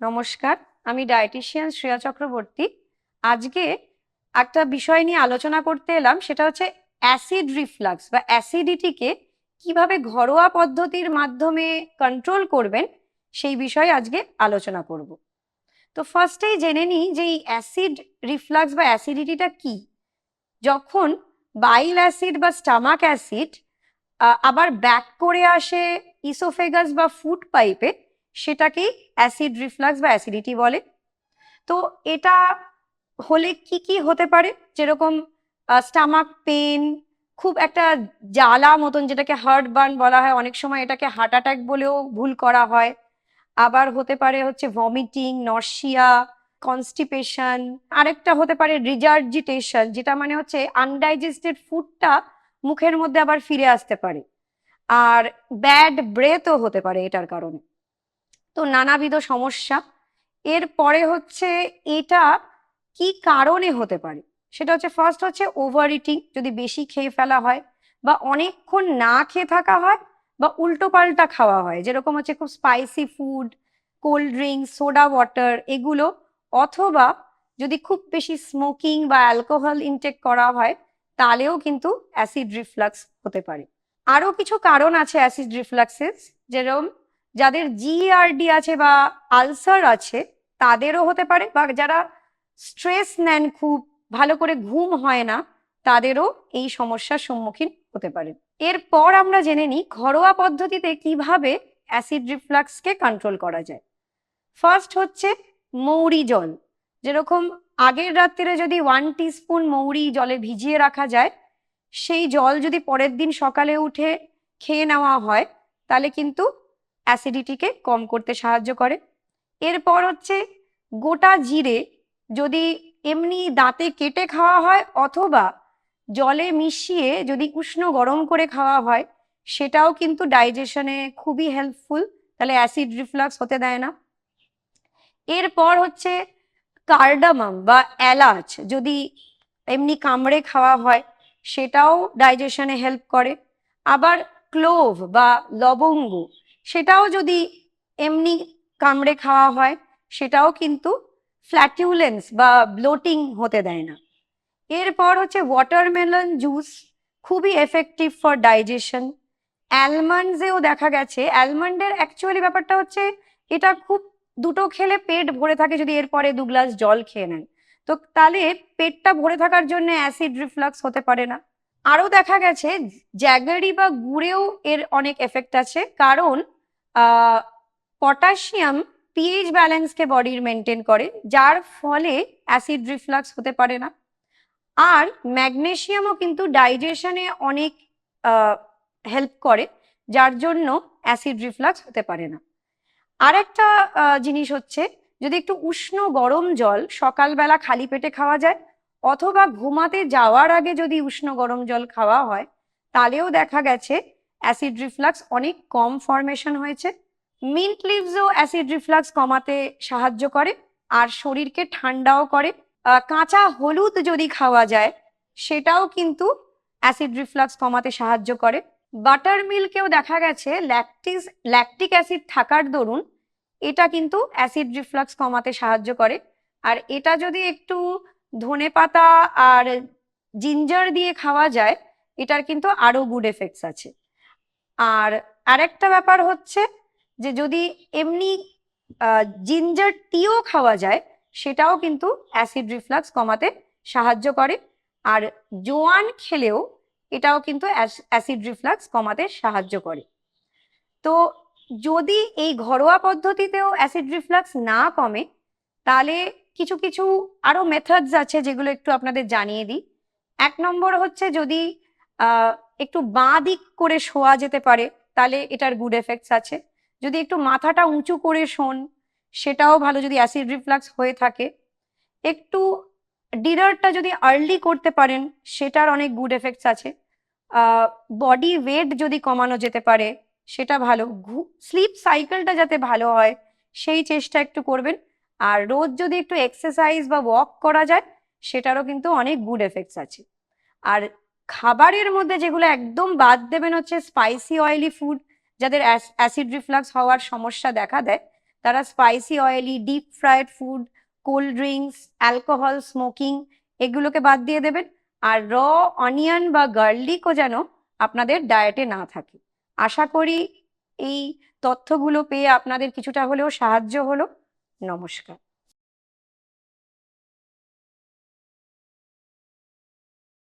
নমস্কার, আমি ডায়েটিশিয়ান শ্রেয়া চক্রবর্তী। আজকে একটা বিষয় নিয়ে আলোচনা করতে এলাম, সেটা হচ্ছে অ্যাসিড রিফ্লাক্স বা অ্যাসিডিটিকে কীভাবে ঘরোয়া পদ্ধতির মাধ্যমে কন্ট্রোল করবেন, সেই বিষয়ে আজকে আলোচনা করব। তো ফার্স্টেই জেনে নিই যে এই অ্যাসিড রিফ্লাক্স বা অ্যাসিডিটিটা কি। যখন বাইল অ্যাসিড বা স্টামাক অ্যাসিড আবার ব্যাক করে আসে ইসোফেগাস বা ফুড পাইপে সেটাকেই অ্যাসিড রিফ্লাক্স বা অ্যাসিডিটি বলে। তো এটা হলে কি কি হতে পারে? যেরকম স্টামাক পেন খুব একটা জ্বালা মতন যেটাকে হার্ট বার্ন বলা হয়, অনেক সময় এটাকে হার্ট অ্যাটাক বলেও ভুল করা হয়। আবার হতে পারে হচ্ছে ভমিটিং, নর্সিয়া, কনস্টিপেশন, আরেকটা হতে পারে রিজার্জিটেশন, যেটা মানে হচ্ছে আনডাইজেস্টেড ফুডটা মুখের মধ্যে আবার ফিরে আসতে পারে। আর ব্যাড ব্রেথও হতে পারে এটার কারণে। তো নানাবিধ সমস্যা। এরপরে হচ্ছে এটা কি কারণে হতে পারে? সেটা হচ্ছে ফার্স্ট হচ্ছে ওভার ইটিং যদি বেশি খেয়ে ফেলা হয় বা অনেকক্ষণ না খেয়ে থাকা হয় বা উল্টো পাল্টা খাওয়া হয়, যেরকম হচ্ছে খুব spicy food cold drinks soda water এগুলো, অথবা যদি খুব বেশি স্মোকিং বা অ্যালকোহল ইনটেক করা হয়, তাহলেও কিন্তু অ্যাসিড রিফ্লাক্স হতে পারে। আরও কিছু কারণ আছে অ্যাসিড রিফ্লাক্সের যেরকম যাদের জিআরডি আছে বা আলসার আছে, তাদেরও হতে পারে বা যারা স্ট্রেস নেন খুব ভালো করে ঘুম হয় না, তাদেরও এই সমস্যার সম্মুখীন হতে পারে। এরপর আমরা জেনে নিই ঘরোয়া পদ্ধতিতে কীভাবে অ্যাসিড রিফ্লাক্সকে কন্ট্রোল করা যায়। ফার্স্ট হচ্ছে মৌরি জল। যেরকম আগের রাত্রিরে যদি ওয়ান টিস্পুন মৌরি জলে ভিজিয়ে রাখা যায়, সেই জল যদি পরের দিন সকালে উঠে খেয়ে নেওয়া হয়, তাহলে কিন্তু অ্যাসিডিটিকে কম করতে সাহায্য করে। এরপর হচ্ছে গোটা জিরে যদি এমনি দাঁতে কেটে খাওয়া হয় অথবা জলে মিশিয়ে যদি উষ্ণ গরম করে খাওয়া হয়, সেটাও কিন্তু ডাইজেশনে খুবই হেল্পফুল তাহলে অ্যাসিড রিফ্লাক্স হতে দেয় না। এরপর হচ্ছে কার্ডামাম বা এলাচ যদি এমনি কামড়ে খাওয়া হয়, সেটাও ডাইজেশনে হেল্প করে। আবার ক্লোভ বা লবঙ্গ সেটাও যদি এমনি কামড়ে খাওয়া হয়, সেটাও কিন্তু ফ্ল্যাটিউলেন্স বা ব্লোটিং হতে দেয় না। এরপর হচ্ছে ওয়াটারমেলন জুস খুবই এফেক্টিভ ফর ডাইজেশন অ্যালমন্ডসেও দেখা গেছে অ্যালমন্ডের অ্যাকচুয়ালি ব্যাপারটা হচ্ছে এটা খুব দুটো খেলে পেট ভরে থাকে যদি এরপরে দু গ্লাস জল খেয়ে নেন। তো তাহলে পেটটা ভরে থাকার জন্য অ্যাসিড রিফ্লাক্স হতে পারে না। আরও দেখা গেছে জ্যাগারি বা গুড়েও এর অনেক এফেক্ট আছে। কারণ পটাশিয়াম পিএইচ ব্যালেন্সকে বডির মেনটেন করে, যার ফলে অ্যাসিড রিফ্লাক্স হতে পারে না। আর ম্যাগনেশিয়ামও কিন্তু ডাইজেশনে অনেক হেল্প করে, যার জন্য অ্যাসিড রিফ্লাক্স হতে পারে না। আরেকটা জিনিস হচ্ছে, যদি একটু উষ্ণ গরম জল সকালবেলা খালি পেটে খাওয়া যায়, অথবা ঘুমাতে যাওয়ার আগে যদি উষ্ণ গরম জল খাওয়া হয়, তাহলেও দেখা গেছে অ্যাসিড রিফ্লাক্স অনেক কম ফরমেশন হয়েছে। মিন্ট লিভসও অ্যাসিড রিফ্লাক্স কমাতে সাহায্য করে, আর শরীরকে ঠান্ডাও করে। কাঁচা হলুদ যদি খাওয়া যায়, সেটাও কিন্তু অ্যাসিড রিফ্লাক্স কমাতে সাহায্য করে। বাটার মিল্কেও দেখা গেছে ল্যাকটিস ল্যাকটিক অ্যাসিড থাকার দরুন এটা কিন্তু অ্যাসিড রিফ্লাক্স কমাতে সাহায্য করে। আর এটা যদি একটু ধনে পাতা আর জিঞ্জার দিয়ে খাওয়া যায়, এটার কিন্তু আরও গুড এফেক্টস আছে। আর আরেকটা ব্যাপার হচ্ছে যে যদি এমনি জিঞ্জার টিও খাওয়া যায়, সেটাও কিন্তু অ্যাসিড রিফ্লাক্স কমাতে সাহায্য করে। আর জোয়ান খেলেও এটাও কিন্তু অ্যাসিড রিফ্লাক্স কমাতে সাহায্য করে। তো যদি এই ঘরোয়া পদ্ধতিতেও অ্যাসিড রিফ্লাক্স না কমে, তাহলে কিছু কিছু আরও মেথডস আছে যেগুলো একটু আপনাদের জানিয়ে দিই। এক নম্বর হচ্ছে যদি একটু বাঁ দিক করে শোয়া যেতে পারে, তাহলে এটার গুড এফেক্টস আছে। যদি একটু মাথাটা উঁচু করে শোন, সেটাও ভালো, যদি অ্যাসিড রিফ্লাক্স হয়ে থাকে। একটু ডিনারটা যদি আর্লি করতে পারেন, সেটার অনেক গুড এফেক্টস আছে। বডি ওয়েট যদি কমানো যেতে পারে, সেটা ভালো। স্লিপ সাইকেলটা যাতে ভালো হয়, সেই চেষ্টা একটু করবেন। আর রোজ যদি একটু এক্সারসাইজ বা ওয়াক করা যায়, সেটারও কিন্তু অনেক গুড এফেক্টস আছে। আর খাবারের মধ্যে যেগুলো একদম বাদ দেবেন হচ্ছে স্পাইসি অয়েলি ফুড যাদের অ্যাসিড রিফ্লাক্স হওয়ার সমস্যা দেখা দেয়, তারা spicy oily deep fried food cold drinks alcohol smoking এগুলোকে বাদ দিয়ে দেবেন। আর র অনিয়ন বা গার্লিকও যেন আপনাদের ডায়েটে না থাকে। আশা করি এই তথ্যগুলো পেয়ে আপনাদের কিছুটা হলেও সাহায্য হলো। নমস্কার।